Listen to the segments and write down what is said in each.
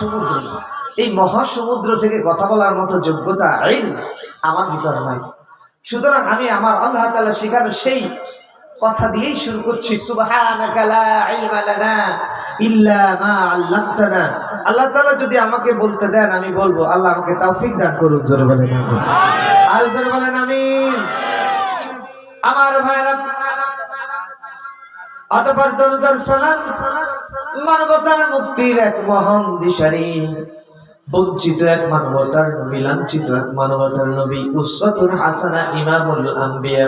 সমুদ্র এই মহাসমুদ্র থেকে কথা বলার মতো যোগ্যতা আইন আমার ভিতর নাই। সুতরাং আমি আমার আল্লাহ তালা শেখানো সেই কথা দিয়েই শুরু করছি। আল্লাহ তালা যদি আমাকে বলতে দেন, আমি বলব, আল্লাহ আমাকে তৌফিক দান করুন, জোরে বলেন আর জোরে বলেন, আমিন। আমার ভাইরা অতপর দরুদার সালাম, মানবতার মুক্তির এক মহান দিশারি। বঞ্চিত এক মানবতার নবী, লাঞ্ছিত এক মানবতার নবী হাসানা ইমামুল আম্বিয়া।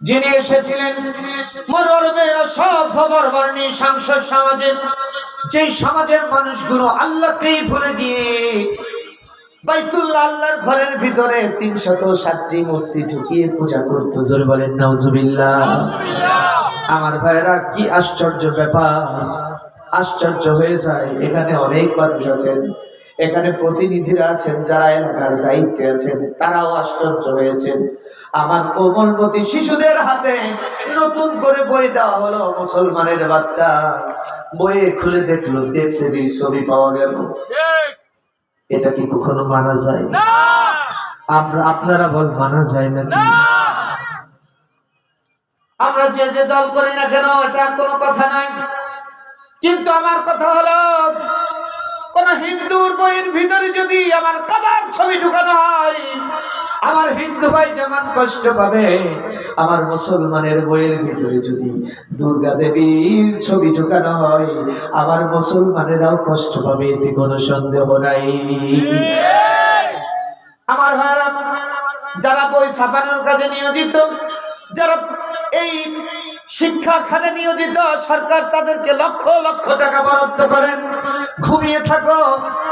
যিনি এসেছিলেন মরবের সভ্য বর্বর্ণী সংসদ সমাজে, যেই সমাজের মানুষগুলো আল্লাহকেই ভুলে দিয়ে বাইতুল্লাহ আল্লাহর ঘরের ভিতরে তিনশত ষাটটি মূর্তি ঢুকিয়ে পূজা করতো। জোরে বলেন, নাউজুবিল্লাহ। আমার ভাইরা কি আশ্চর্য ব্যাপার। আশ্চর্য হয়ে যায় এখানে অনেক মানুষ আছেন। এখানে প্রতিনিধিরা আছেন যারা এলাকার দায়িত্বে আছেন তারাও আশ্চর্য হয়েছেন। আমার কোমলমতি শিশুদের হাতে নতুন করে বই দেওয়া হলো মুসলমানের বাচ্চা। বইয়ে খুলে দেখল দেব দেবীর ছবি পাওয়া গেল। এটা কি কখনো মানা যায়? আমরা আপনারা বল মানা যায় নাকি? আমরা যে যে দল করি না কেন, এটা কোনো কথা নাই। কিন্তু আমার কথা হলো, কোন হিন্দুর বইয়ের ভিতরে যদি আমার কাবার ছবি ঢুকানো হয়, আমার হিন্দু ভাই যেমন কষ্ট পাবে, আমার মুসলমানের বইয়ের ভিতরে যদি দুর্গা দেবীর ছবি ঢুকানো হয়, আমার মুসলমানেরাও কষ্ট পাবে, এতে কোনো সন্দেহ নাই। আমার ভাইরা যারা বই ছাপানোর কাজে নিয়োজিত, যারা এই শিক্ষা খাতে নিয়োজিত সরকার তাদেরকে লক্ষ লক্ষ টাকা বরাদ্দ করেন। ঘুমিয়ে থাকো,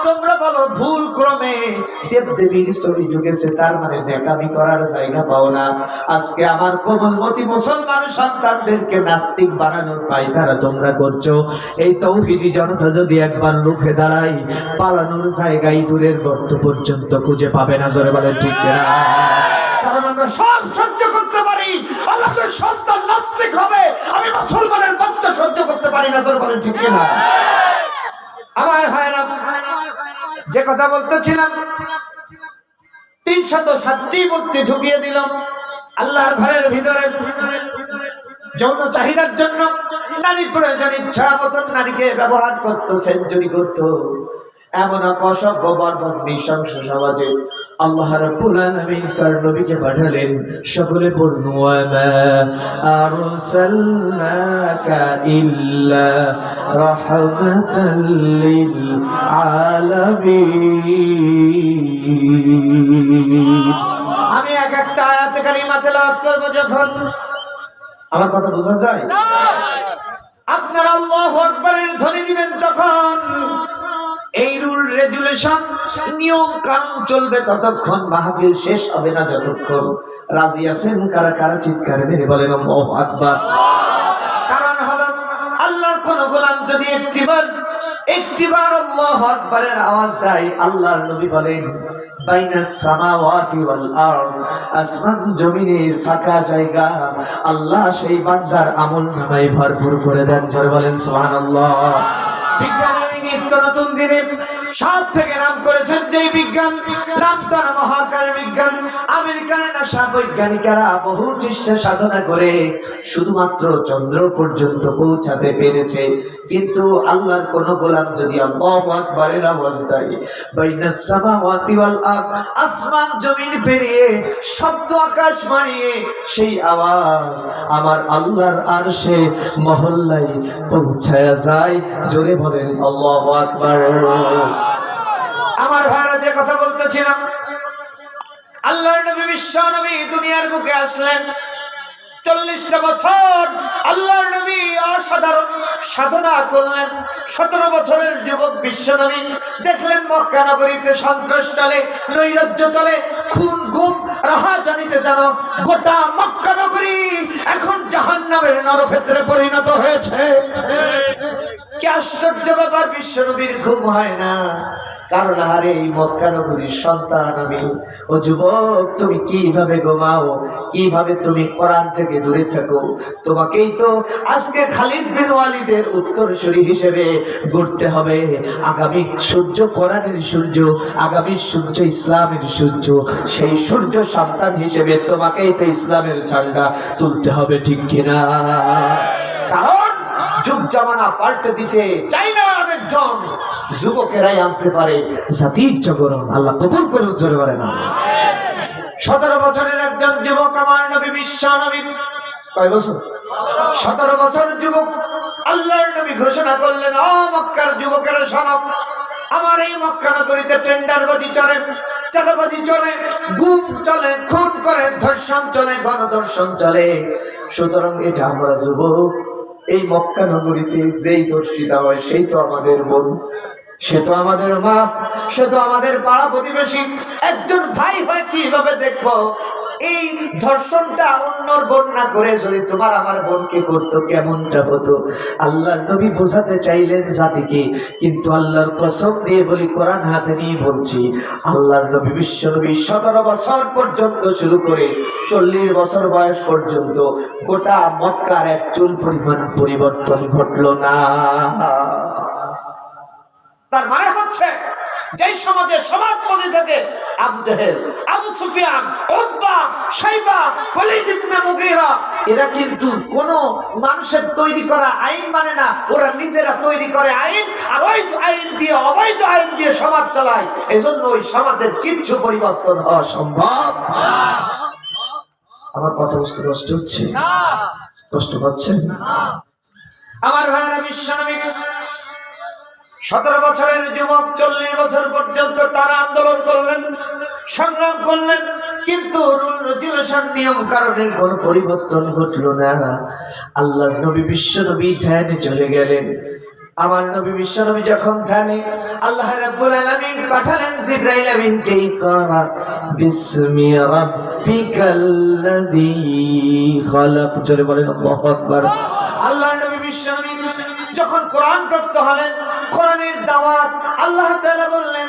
তোমরা বলো ভুল ক্রমে দেব দেবীর ছবি ঢুকেছে, তার মানে নেকামি করার জায়গা পাও না। আজকে আমার কোমলমতি মুসলমান সন্তানদেরকে নাস্তিক বানানোর পায়ধারা তোমরা করছ। এই তৌহিদি জনতা যদি একবার লুকে দাঁড়াই পালানোর জায়গায় দূরের গর্ত পর্যন্ত খুঁজে পাবে না, জোরে বলে ঠিক কারণ আমরা সব সহ্য সন্তান নাস্তিক হবে, আমি মুসলমানের বাচ্চা সহ্য করতে পারি না তোর বলেন ঠিক না আমার ভাইরা যে কথা বলতেছিলাম ষাটটি মূর্তি ঢুকিয়ে দিলাম। আল্লাহর ঘরের ভিতরে যৌন চাহিদার জন্য নারী প্রয়োজন ইচ্ছা মতন নারীকে ব্যবহার করতো সেঞ্চুরি করতো। এমন এক অসভ্য বর্বর নৃশংস সমাজে আল্লাহ রাব্বুল আলামিন তার নবীকে পাঠালেন সকলে পড়ুন ওয়া মা আরসালনাকা ইল্লা রাহমাতাল লিল আলামিন। আমি এক একটা আয়াতে কারিমা তেলাওয়াত করব যখন আমার কথা বোঝা যায়? আপনারা আল্লাহু আকবারের ধ্বনি দিবেন তখন। এই রুল রেগুলেশন নিয়ম কানুন চলবে ততক্ষণ, মাহফিল শেষ হবে না যতক্ষণ। রাজি আছেন? কারা কারা? চিৎকার মেরে বলেন, আল্লাহু আকবার। কারণ আল্লাহর কোন গোলাম যদি একটিবার একটিবার আল্লাহু আকবারের আওয়াজ দেয়, আল্লাহর নবী বলেন আসমান ফাঁকা জায়গা। আল্লাহ সেই বান্দার আমল নামায় ভরপুর করে দেন। জোরে বলেন, সুবহানাল্লাহ। বিজ্ঞানের এই নিত্য নতুন দিনে সব থেকে নাম করেছেন যে বিজ্ঞান নাম তার মহাকার বিজ্ঞান। আমেরিকার নাসা বৈজ্ঞানিকেরা বহু চেষ্টা সাধনা করে শুধুমাত্র চন্দ্র পর্যন্ত পৌঁছাতে পেরেছে। কিন্তু আল্লাহর কোন গোলাম যদি আল্লাহু আকবারের আওয়াজ দেয় বাইনাস সামাওয়াতি ওয়াল আরদ আসমান জমিন পেরিয়ে শব্দ আকাশ মারিয়ে সেই আওয়াজ আমার আল্লাহর আরশে মহল্লায় পৌঁছায়া যায়। জোরে বলেন আল্লাহু আকবার। আমার ভাইরা যে কথা বলতেছিলাম আল্লাহর নবী, বিশ্ব নবী দুনিয়ার বুকে আসলেন। চল্লিশটা বছর আল্লাহর নবী অসাধারণ সাধনা করলেন। সতেরো বছরের যুবক বিশ্ব নবী দেখলেন, মক্কা নগরীতে সন্ত্রাস চলে, নৈরাজ্য চলে, খুন, গুম রাহা জানিতে জানো গোটা মক্কা নগরী এখন জাহান্নামের নরক্ষেত্রে পরিণত হয়েছে। কি আশ্চর্য ব্যাপার বিশ্বনবীর ঘুম হয় না। কারণ আরে এই মক্কানগরীর সন্তান আমি। ও যুবক, তুমি কীভাবে ঘুমাও? কীভাবে তুমি কোরআন থেকে দূরে থাকো? তোমাকেই তো আজকে খালিদ বিন ওয়ালিদের উত্তরসূরি হিসেবে গড়তে হবে। আগামী সূর্য কোরআনের সূর্য, আগামী সূর্য ইসলামের সূর্য। সেই সূর্য সন্তান হিসেবে তোমাকেই তো ইসলামের ঝান্ডা তুলতে হবে, ঠিক কিনা? কারণ যুগ জামানা পাল্টে দিতে চাই না অনেকজন যুবকেরাই আনতে পারে, জাতির জগরণ আল্লাহ কবুল করে জোরে পারে না সতেরো বছরের একজন যুবক আমার নবী বিশ্ব নবী। কয় বছর? সতেরো বছর যুবক আল্লাহর নবী ঘোষণা করলেন, ও মক্কার যুবকেরা সনব আমার এই মক্কা নগরীতে টেন্ডারবাজি চলে চাঁদাবাজি চলে, গুম চলে, খুন করে, ধর্ষণ চলে, গণধর্ষণ চলে। সুতরাং এই যে আমরা যুবক এই মক্কা নগরীতে যেই দর্শিতা হয় সেই তো আমাদের বোন। সে তো আমাদের মা সে তো আমাদের পাড়া প্রতিবেশী। একজন ভাই হয় কীভাবে দেখব? এই ধর্ষণটা অন্যর বোন না করে যদি তোমার আমার বোনকে করতো, কেমনটা হতো? আল্লাহর নবী বোঝাতে চাইলেন জাতিকে, কিন্তু আল্লাহর কসম দিয়ে বলি, কোরআন হাতে নিয়ে বলছি, আল্লাহর নবী বিশ্ব নবী সতেরো বছর পর্যন্ত শুরু করে চল্লিশ বছর বয়স পর্যন্ত গোটা মক্কার এক চুল পরিমাণ পরিবর্তন ঘটলো না। তার মানে হচ্ছে যেই সমাজে সমাজপতি থেকে আবু জাহেল আবু সুফিয়ান উতবা সাইবা ওয়ালিদ ইবনে মুগীরা এরা কিন্তু কোন মানুষের তৈরি করা আইন মানে না। ওরা নিজেরা তৈরি করে আইন আর ওই আইন দিয়ে অবৈধ আইন দিয়ে সমাজ চালায়। এজন্য ওই সমাজের কিচ্ছু পরিবর্তন হওয়া সম্ভব। আমার কথা বুঝতে কষ্ট হচ্ছে? কষ্ট পাচ্ছেন? আমার ভাইয়েরা বিশ্বনবী সতেরো বছরের যুবক, চল্লিশ বছর পর্যন্ত টানা আন্দোলন করলেন, সংগ্রাম করলেন, কিন্তু রুল নিয়ম কারণের কোনো পরিবর্তন ঘটলো না। আল্লাহর নবী বিশ্ব নবী ধ্যানে চলে গেলেন। আমার নবী বিশ্ব নবী যখন ধ্যানে আল্লাহ রাব্বুল আলামিন পাঠালেন জিব্রাইল আমিনকে ইকরা, বিসমি জোরে বলেন, আল্লাহু নবী বিশ্ব নবী যখন কোরআন প্রাপ্ত হলেন দাওয়াত। আল্লাহ বললেন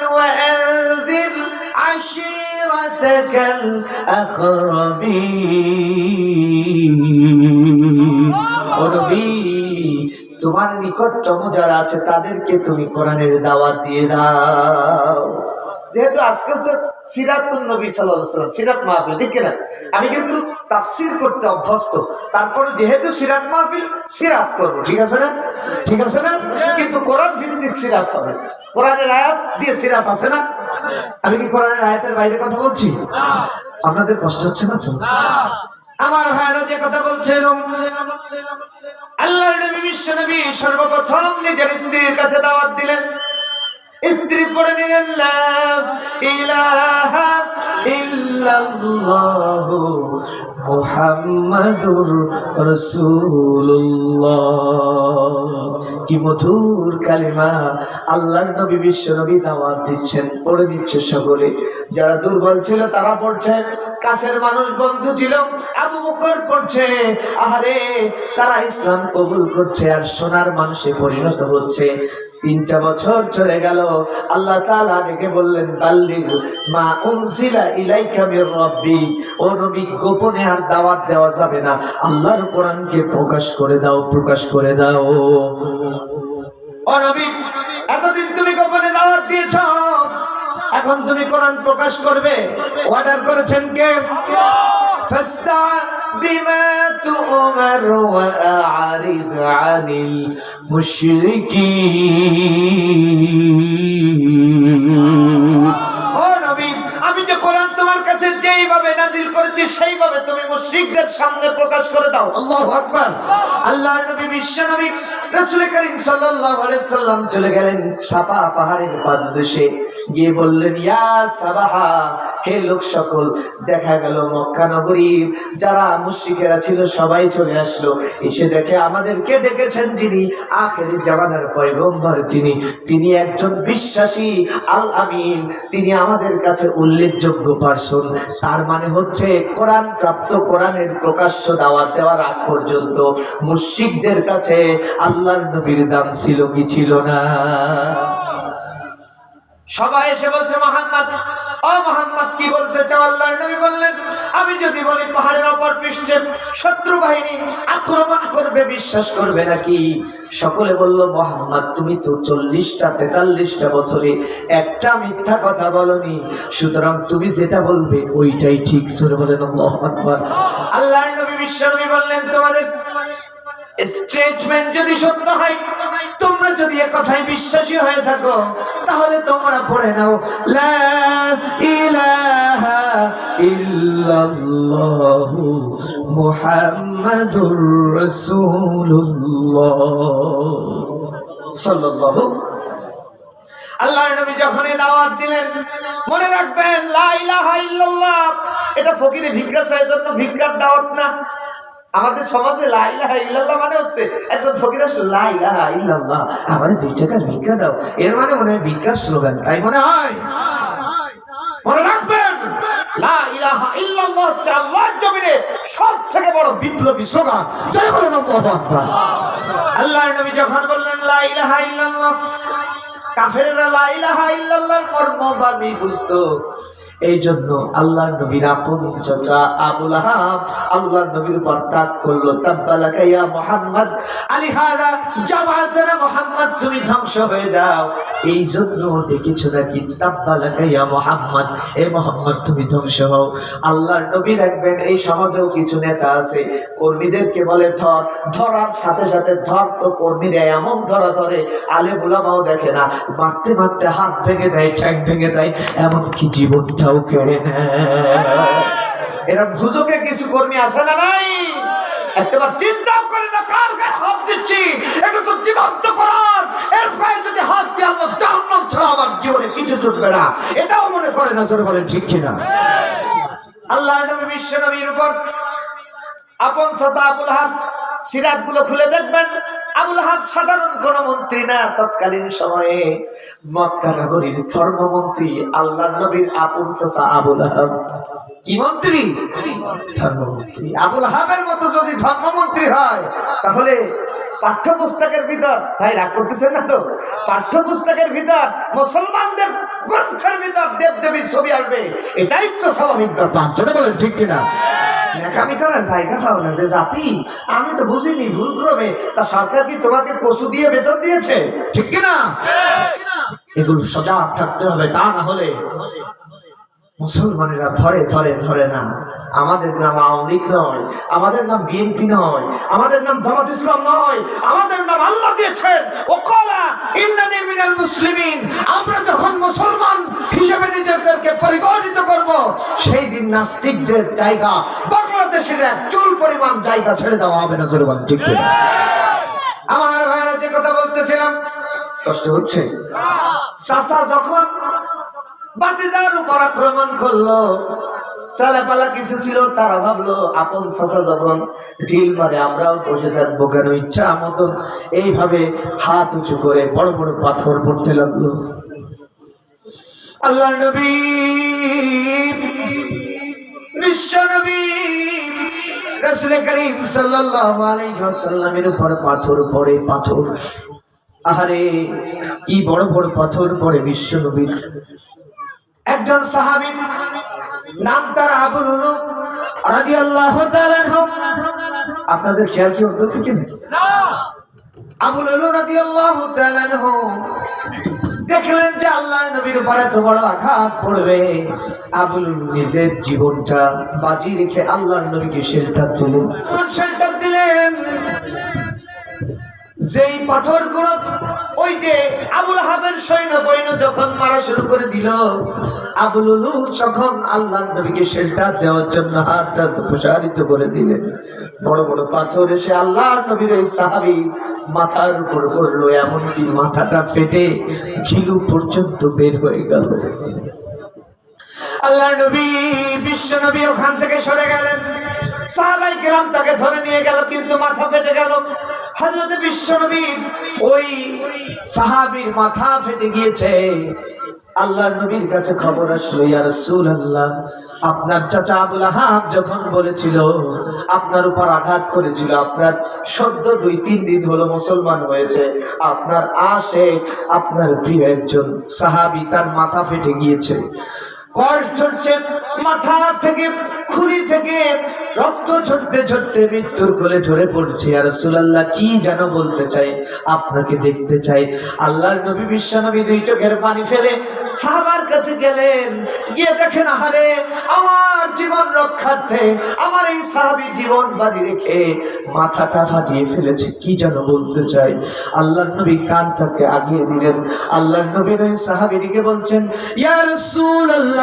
তোমার নিকটতম যারা আছে তাদেরকে তুমি কোরআনের দাওয়াত দিয়ে দাও। যেহেতু আজকে হচ্ছে সিরাতুল নবী সাল্লাম সিরাত মাহফিল, ঠিক কিনা? আমি কিন্তু তাফসির করতে অভ্যস্ত। তারপরে যেহেতু সিরাত মাহফিল, সিরাত করব, ঠিক আছে না? ঠিক আছে না? কিন্তু কোরআন ভিত্তিক সিরাত হবে। কোরআনের আয়াত দিয়ে সিরাত আছে না? আমি কি কোরআনের আয়াতের বাইরে কথা বলছি? আপনাদের কষ্ট হচ্ছে না তো? আমার ভাইরা যে কথা বলছেন আল্লাহ নবী বিশ্ব নবী সর্বপ্রথম নিজের স্ত্রীর কাছে দাওয়াত দিলেন। স্ত্রী পড়ে নিলেন ইল্লাল্লাহ কি মধুর কালিমা নবী বিশ্ব নবী দাওয়াত দিচ্ছেন, পড়ে দিচ্ছে সকলে। যারা দুর্বল ছিল তারা পড়ছে, কাছের মানুষ বন্ধু ছিল, আবু বকর পড়ছে, আহারে তারা ইসলাম কবুল করছে আর সোনার মানুষে পরিণত হচ্ছে। তিনটা বছর চলে গেল। আল্লাহ তালা ডেকে বললেন বাল্লিগ মা উনজিলা ইলাইকা মির রাব্বি। ও নবী গোপনে আর দাওয়াত দেওয়া যাবে না। আল্লাহর কোরআনকে প্রকাশ করে দাও প্রকাশ করে দাও। ও নবী এতদিন তুমি গোপনে দাওয়াত দিয়েছ। এখন তুমি কোরআন প্রকাশ করবে। অর্ডার করেছেন কে? বিমা তুমার ওয়া আ'রিদ আনিল যে কোরআন তোমার কাছে যেইভাবে নাজিল করেছি, সেইভাবে তুমি মুশরিকদের সামনে প্রকাশ করে দাও। আল্লাহু আকবার। আল্লাহ নবী, বিশ্ব নবী, রাসূল করিম সাল্লাল্লাহু আলাইহি সাল্লাম চলে গেলেন সাপা পাহাড়ের পাদদেশে। গিয়ে বললেন, ইয়া সাবাহা, হে লোক সকল, দেখা গেল মক্কা নগরীর যারা মুশরিকেরা ছিল, সবাই চলে আসলো। এসে দেখে আমাদেরকে ডেকেছেন যিনি, আখেরি জামানার পয়গম্বর তিনি। তিনি একজন বিশ্বাসী আল আমিন তিনি আমাদের কাছে উল্লেখযোগ্য পার্সন তার মানে হচ্ছে, কোরআন প্রাপ্ত, কোরআনের প্রকাশ্য দাওয়াত দেওয়ার আগ পর্যন্ত মুশিকদের কাছে আল্লাহ নবীর দাম ছিল কি ছিল না? সবাই এসে বলছে, মোহাম্মদ, ও মোহাম্মদ, কি বলতে চাও? আল্লাহর নবী বললেন, আমি যদি বলি পাহাড়ের অপর পৃষ্ঠে শত্রু বাহিনী আক্রমণ করবে, বিশ্বাস করবে নাকি? সকলে বলল, মোহাম্মদ, তুমি তো চল্লিশটা, তেতাল্লিশটা বছরে একটা মিথ্যা কথা বলনি। সুতরাং তুমি যেটা বলবে, ওইটাই ঠিক। জোরে বলেন আকবার। আল্লাহর নবী বিশ্বনবী বললেন, তোমাদের স্টেটমেন্ট যদি সত্য হয়, তোমরা যদি এ কথায় বিশ্বাসী হয়ে থাকো, তাহলে তোমরা পড়ে নাও, লা ইলাহা ইল্লাল্লাহু মুহাম্মাদুর রাসূলুল্লাহ। সাল্লাল্লাহু আল্লাহর নবী যখন দাওয়াত দিলেন, মনে রাখবেন, লা ইলাহা ইল্লাল্লাহ, এটা ফকিরে ভিক্ষা চায় জন্য ভিক্ষার দাওয়াত না। আমাদের সমাজে লা ইলাহা ইল্লাল্লাহ মানে হচ্ছে একজন ফকির আসলে আমাদের দুই টাকার ভিক্ষা দাও। এর মানে মনে হয় ভিক্ষার স্লোগান, তাই মনে হয়? মনে বড় বিপ্লবী আল্লাহু বুঝতো। এই জন্য আল্লাহ নবীর আপন চাচা আবুল আহাব আল্লাহ নবীর উপর তাক করল, তাব্বালাকা ইয়া মুহাম্মদ আলিহারা জামাতানা মুহাম্মদ, তুমি ধ্বংস হয়ে যাও। এই জন্য দেখেছ নাকি, তাব্বালাকা ইয়া মুহাম্মদ, এ মুহাম্মদ, তুমি ধ্বংস হও। আল্লাহর নবী রাখবেন এই সমাজেও কিছু নেতা আছে, কর্মীদেরকে বলে, ধর, ধরার সাথে সাথে ধর তো কর্মীরা এমন ধরা ধরে আলে বুলামাও দেখে না। মারতে মারতে হাত ভেঙে দেয়, ঠ্যাং ভেঙে দেয়, এমনকি জীবনটাও কেড়ে নেয় এরা ভুজকে কিছু কর্মী আছে না নাই? একটাবার চিন্তাও করে না, কার গায়ে হাত দিচ্ছি? এটা তো জীবন্ত করার। এর গায়ে যদি হাত দিয়ে আল্লাহ জাহান্নাম ছাড়া আমার জীবনে কিছু জুটবে না, এটাও মনে করে না, জোরে বলেন, ঠিক কিনা? আল্লাহ নবী, বিশ্ব নবীর উপর আপন সাথা আবুল হাব সিরাতগুলো খুলে দেখবেন। আবুল হাব সাধারণ কোন মন্ত্রী না তৎকালীন সময়ে মক্কা নগরীর ধর্মমন্ত্রী, আল্লাহ নবীর আপন চাচা আবুল হাব। কি মন্ত্রী? ধর্মমন্ত্রী। আবুল হাবের মতো যদি ধর্মমন্ত্রী হয়, তাহলে পাঠ্যপুস্তকের ভিতর ভাই রাগ করতেছেন না তো? পাঠ্যপুস্তকের ভিতর, মুসলমানদের গ্রন্থের ভিতর দেব দেবীর ছবি আসবে। এটাই তো স্বাভাবিক ব্যাপার। ঠিক কিনা? ন্যাকামি করার জায়গা পাও না যে জাতি। আমি তো বুঝিনি, ভুল করবে তা সরকার কি তোমাকে কচু দিয়ে বেতন দিয়েছে? ঠিক কিনা? এগুলো সজাগ থাকতে হবে, তা না হলে মুসলমানেরা ধরে ধরে ধরে না। আমাদের নাম আওয়ামী লীগ নয়, আমাদের নাম বিএনপি নয়, আমাদের নাম জামাত ইসলাম নয়, আমাদের নাম আল্লাহ দিয়েছেন। ও কলা ইন্নানি মিনাল মুসলিমিন, আমরা যখন মুসলমান হিসেবে নিজেদেরকে পরিগণিত করব, সেই দিন নাস্তিকদের জায়গা চুল পরিমাণ জায়গা ছেড়ে ঠিক যে কথা বলতেছিলাম, কষ্ট হচ্ছে? আক্রমণ করল কিছু ছিল, তারা ভাবলো, আপন চাচা যখন ঢিল মারে, আমরাও বসে থাকব কেন? ইচ্ছা মতন এইভাবে হাত উঁচু করে বড় বড় পাথর পড়তে লাগল। আল্লাহ নবী, বিশ্ব নবী রাসূল করিম সাল্লাল্লাহু আলাইহি ওয়াসাল্লামের উপর পাথর পড়ে পাথর। আহারে কি বড় বড় পাথর পড়ে বিশ্ব নবীর। একজন সাহাবী নাম তার আবুল রাদিয়াল্লাহু তাআলা আপনাদের খেয়াল কি হতো ঠিক না। আবুল হলো রাদিয়াল্লাহু তাআলা দেখলেন যে আল্লাহ নবীর উপর এত বড় আঘাত পড়বে। আবুল নিজের জীবনটা বাজি রেখে আল্লাহর নবীকে শেল্টার দিলেন। শেল্টার দিলেন। যেই পাথরগুলো ওই যে আবুল হাবের সৈন্য বৈন্য যখন মারা শুরু করে দিল, আবুল যখন আল্লাহ নবীকে শেল্টার দেওয়ার জন্য হাতটা প্রসারিত করে দিলেন। বড় বড় পাথর এসে আল্লাহর নবীর সাহাবি মাথার উপর পড়ল, এমনকি মাথাটা ফেটে ঘিলু পর্যন্ত বের হয়ে গেল। আল্লাহ নবী, বিশ্ব নবী ওখান থেকে সরে গেলেন। সাহাবাই কেরাম তাকে ধরে নিয়ে গেল, কিন্তু মাথা ফেটে গেল। হজরতে বিশ্ব নবী ওই সাহাবীর মাথা ফেটে গিয়েছে। আল্লাহর নবীর কাছে খবর আসলো সুল আল্লাহ আপনার চাচা আবুল আহাব যখন বলেছিল, আপনার উপর আঘাত করেছিল, আপনার সদ্য দুই তিন দিন হলো মুসলমান হয়েছে, আপনার আশেক, আপনার প্রিয় একজন সাহাবী, তার মাথা ফেটে গিয়েছে। কষ্ট হচ্ছে মাথা থেকে খুলি থেকে রক্ত ঝরতে ঝরতে মৃত্যুর কোলে ঝরে পড়ছে। আর রাসূলুল্লাহ কি যেন বলতে চাই আপনাকে দেখতে চাই। আল্লাহর নবী বিশ্বনবী দুই চোখের পানি ফেলে সাহাবার কাছে গেলেন। গিয়ে দেখেন, আহারে, আমার জীবন রক্ষার্থে, আমার এই সাহাবী জীবন বাজি রেখে মাথাটা ফাটিয়ে ফেলেছে। কি যেন বলতে চাই আল্লাহর নবী কান থেকে আগিয়ে দিলেন। আল্লাহর নবী ওই সাহাবীটিকে বলছেন ইয়ার ইয়া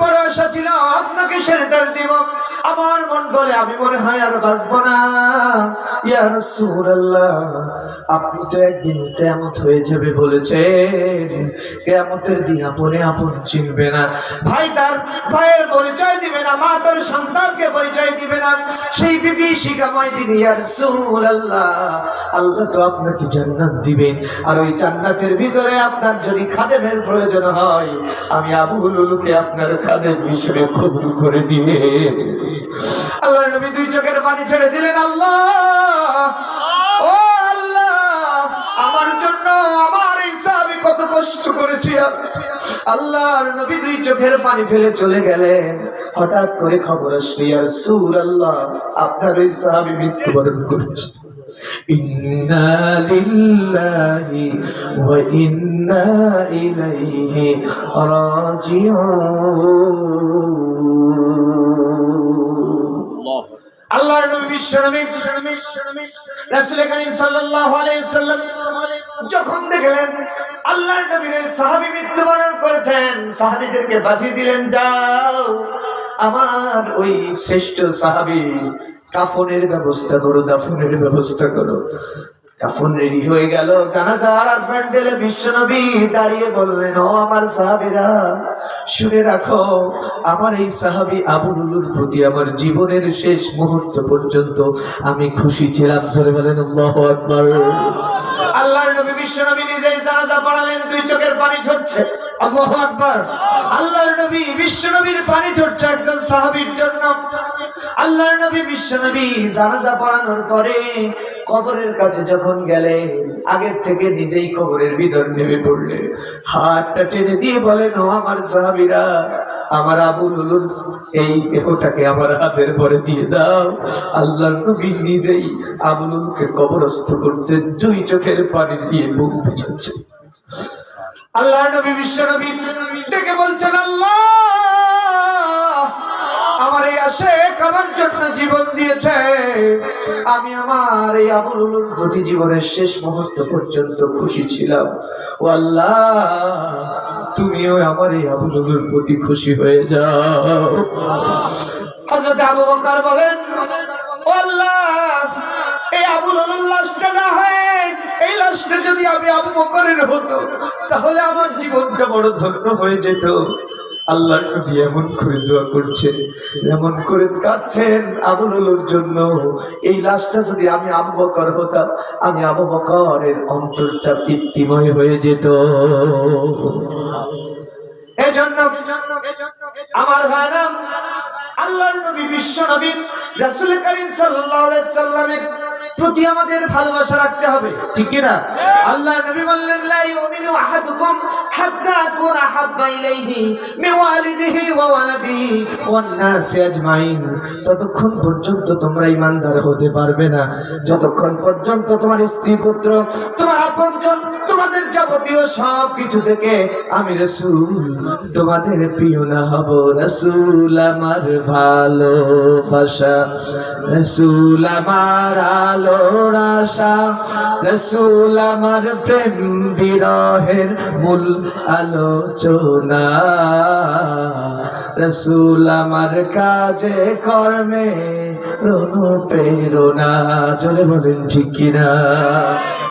বড় আশা ছিল আপনাকে শেল্টার দিব। আমার মন বলে আমি মনে হয় আর বাঁচবো না। আপনি তো একদিন কেয়ামত হয়ে যাবে বলেছেন। কেয়ামতের দিন আপনে আপন চিনবে না। ভাই তার ভাইয়ের পরিচয় দিবে না, মা তার সন্তানকে পরিচয় দিবে না। সেই বিভীষিকাময় দিন, ইয়া রাসূলুল্লাহ, আল্লাহ তো আপনাকে জান্নাত দিবেন। আর ওই জান্নাতের ভিতরে আপনার যদি খাদেমের প্রয়োজন হয় আমি আবু লুলুকে আপনার খাদেম হিসেবে কবুল করে নিয়ে। আল্লাহ নবী দুই চোখের পানি ছেড়ে দিলেন, আল্লাহ আল্লাহ, আমার জন্য আমার এই কত কষ্ট করেছি। দুই চোখের পানি ফেলে চলে গেলেন। হঠাৎ করে খবর ইয়া রাসূলুল্লাহ, আপনার ওই সাহাবী মৃত্যুবরণ করেছে। রাসূল করিম সাল্লাল্লাহু আলাইহি সাল্লাম যখন দেখলেন আল্লাহর নবীর সাহাবী মৃত্যুবরণ করেছেন, সাহাবীদেরকে পাঠিয়ে দিলেন, যাও, আমার ওই শ্রেষ্ঠ সাহাবী কাফনের ব্যবস্থা করো, দাফনের ব্যবস্থা করো। কাফন রেডি হয়ে গেল, জানাজার আর প্যান্ডেলে বিশ্বনবী দাঁড়িয়ে বললেন, ও আমার সাহাবীরা, শুনে রাখো, আমার এই সাহাবী আবুলুলুর প্রতি আমার জীবনের শেষ মুহূর্ত পর্যন্ত আমি খুশি ছিলাম। ধরে বলেন, আল্লাহু আকবার। আল্লাহর নবী বিশ্বনবী নিজেই জানাজা পড়ালেন, দুই চোখের পানি ঝরছে। আল্লাহু কাছে যখন গেলেন, আগের থেকে নিজেই কবরের ভিতর নেমে পড়লেন। হাতটা টেনে দিয়ে বলেন আমার সাহাবীরা, আমার আবু লুলুর এই দেহটাকে আমার হাতের পরে দিয়ে দাও। আল্লাহর নবী নিজেই আবু লুলুকে কবরস্থ করতে দুই চোখের পানি দিয়ে মুখ বুঝাচ্ছে আল্লাহ নবী, বিশ্ব নবী দেখে বলছেন, আল্লাহ, আমার এই আশেক আমার জন্য জীবন দিয়েছে। আমি আমার এই আবুলুলুর প্রতি জীবনের শেষ মুহূর্ত পর্যন্ত খুশি ছিলাম। ও আল্লাহ, তুমিও আমার এই আবুলুলুর প্রতি খুশি হয়ে যাও। হযরত আবু বকর বলেন, ও আল্লাহ, এই আবুল লাশটা না হয়, এই লাশটা যদি আমি আবু বকরের হতো তাহলে আমার জীবনটা বড় ধন্য হয়ে যেত। আল্লাহ নবী এমন করে দোয়া করছেন, এমন করে কাঁদছেন আবুলুর জন্য। এই লাশটা যদি আমি আবু বকর হতাম, আমি আবু বকরের অন্তরটা তৃপ্তিময় হয়ে যেত। এজন্য আমার ভাইরা, আল্লাহর নবী বিশ্ব নবী রাসূল করিম আলাইহি সাল্লামের প্রতি আমাদের ভালোবাসা রাখতে হবে। ঠিক না আল্লাহর নবী বললেন, লা ইউমিনু আহাদুকুম হাত্তা আকুনা হাব্বা ইলাইহি মিন ওয়ালিদিহি ওয়া ওয়ালাদিহি ওয়ান নাসি আজমাইন। ততক্ষণ পর্যন্ত তোমরা ঈমানদার হতে পারবে না। যতক্ষণ পর্যন্ত তোমার স্ত্রী, পুত্র, তোমার আপনজন, তোমাদের যাবতীয় সব কিছু থেকে আমি রসুল, তোমাদের প্রিয় না হব। রসুল আমার ভালোবাসা, রসুল আমার আলোর আশা। রসুল আমার প্রেম বিরহের মূল আলোচনা। রসুল আমার কাজে, কর্মে রণ প্রেরণা। জলে বলেন, ঠিক কিনা?